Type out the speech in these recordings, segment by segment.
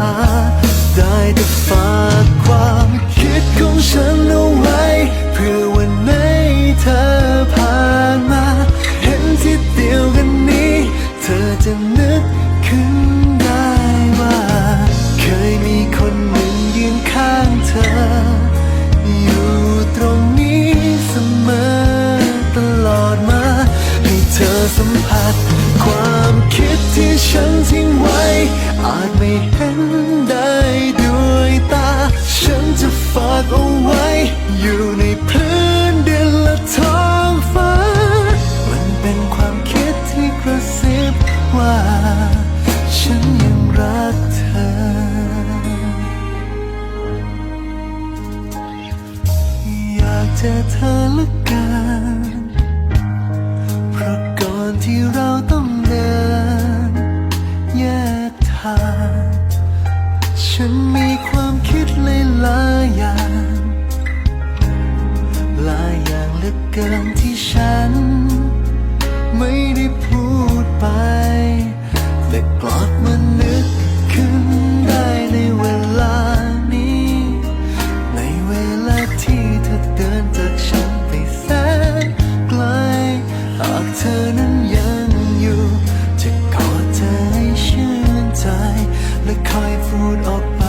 น อาจไม่เห็นได้ด้วยตา ฉันจะฝากเอาไว้ อยู่ในพื้นดินและท้องฟ้า มันเป็นความคิดที่กระซิบว่า ฉันยังรักเธอ อยากเจอเธอเหละกันเพราะก่อนที่เรา ฉันมีความคิดหลายๆอย่างหลายอย่างเหลือเกินที่ฉัน ไม่ได้พูดไป แต่กลับมานึกขึ้นได้ในเวลานี้ ในเวลาที่เธอเดินจากฉันไปแสนไกลหากเธอนั้น และคอยพูดออกไป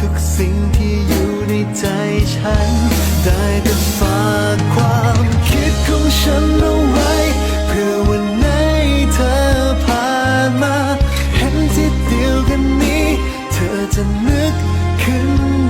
ทุกสิ่งที่อยู่ในใจฉัน ได้แต่ฝากความคิดของฉันเอาไว้ เพื่อวันไหนเธอผ่านมา เห็นที่เดียวกันนี้ เธอจะนึกขึ้น